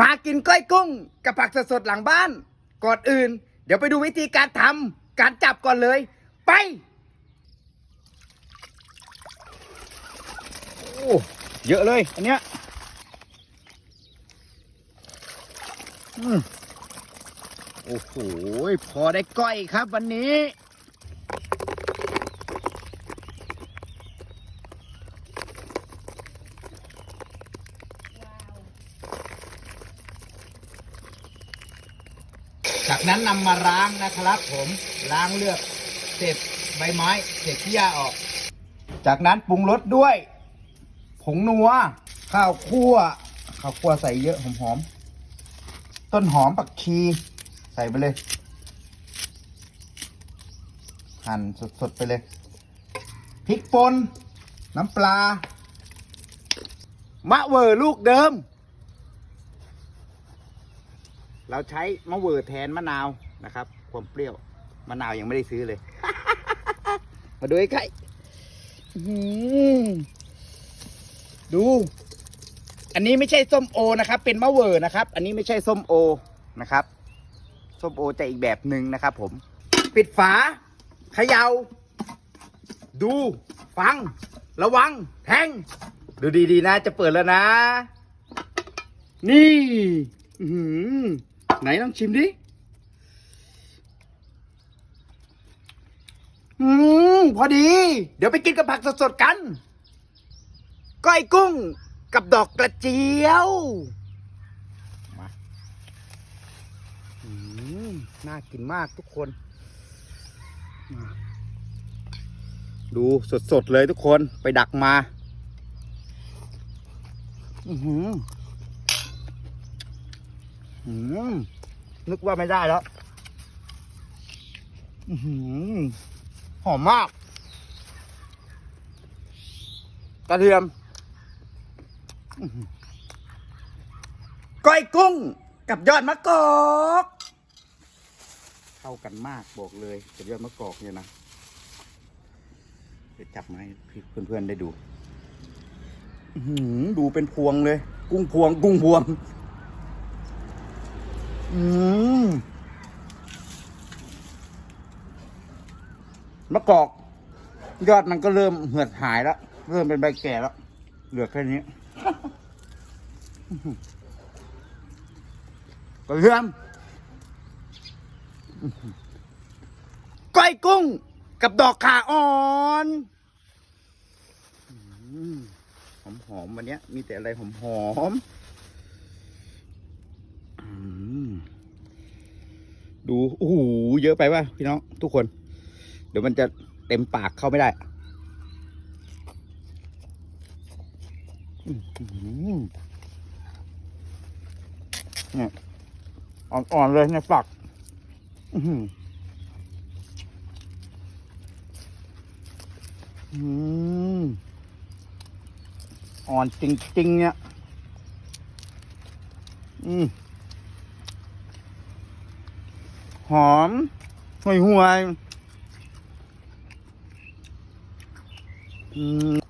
มากินก้อยกุ้งกับผักสดๆหลังบ้าน ก่อนอื่น เดี๋ยวไปดูวิธีการทำการจับก่อนเลย ไป โอ้เยอะเลยอันเนี้ยอืมโอ้โห พอได้ก้อยครับวันนี้ จากนั้นนำมาล้างนะครับผมล้างเลือกเศษใบไม้เศษขี้ยาออก จากนั้นปรุงรสด้วย ผงนัว ข้าวคั่ว ข้าวคั่วใส่เยอะหอมๆต้นหอมปักชี ใส่ไปเลย หั่นสดๆไปเลยพริกป่นน้ำปลามะเวอร์ลูกเดิม เราใช้มะเวอร์แทนมะนาวนะครับ ความเปรี้ยวมะนาวยังไม่ได้ซื้อเลย มาดูใกล้ๆอื้อหือดู อันนี้ไม่ใช่ส้มโอนะครับ เป็นมะเวอร์นะครับ อันนี้ไม่ใช่ส้มโอนะครับส้มโอจะอีกแบบหนึ่งนะครับ ผม ปิดฝาเขยา่าดู ฟัง ระวัง แทง ดูดีๆนะ จะเปิดแล้วนะ นี่ อื อหือไหนลองชิมดิอืมพอดี เดี๋ยวไปกินกับผักสดๆกัน ก้อยกุ้งกับดอกกระเจียวมาอืมน่ากินมากทุกคนมาดูสดๆเลยทุกคนไปดักมา อือหืออืม นึกว่าไม่ได้แล้วอหอมมาก กระเทียมก้อยกุ้งกับยอดมะกอกเข้ากันมากบอกเลยกับยอดมะกอกเนี่ยนะเดี๋ยวจับมาให้เพื่อนๆได้ดูดูเป็นพวงเลย กุ้งพวง กุ้งพวง อืมมะกอก ยอดมันก็เริ่มเหือดหายแล้ว เริ่มเป็นใบแก่แล้ว เหลือแค่นี้กระเทียมก้อยกุ้ง กับดอกขาอ่อนหอมหอมๆวันเนี้ยมีแต่อะไรหอมหอมๆอืม ดูโอ้โหเยอะไปป่ะพี่น้องทุกคน เดี๋ยวมันจะเต็มปากเข้าไม่ได้เนี่ยอ่อนๆเลยในฝักอื้อหืออืมอ่อนจริงๆเนี่ย อืม หอมห่วยห่วยอืม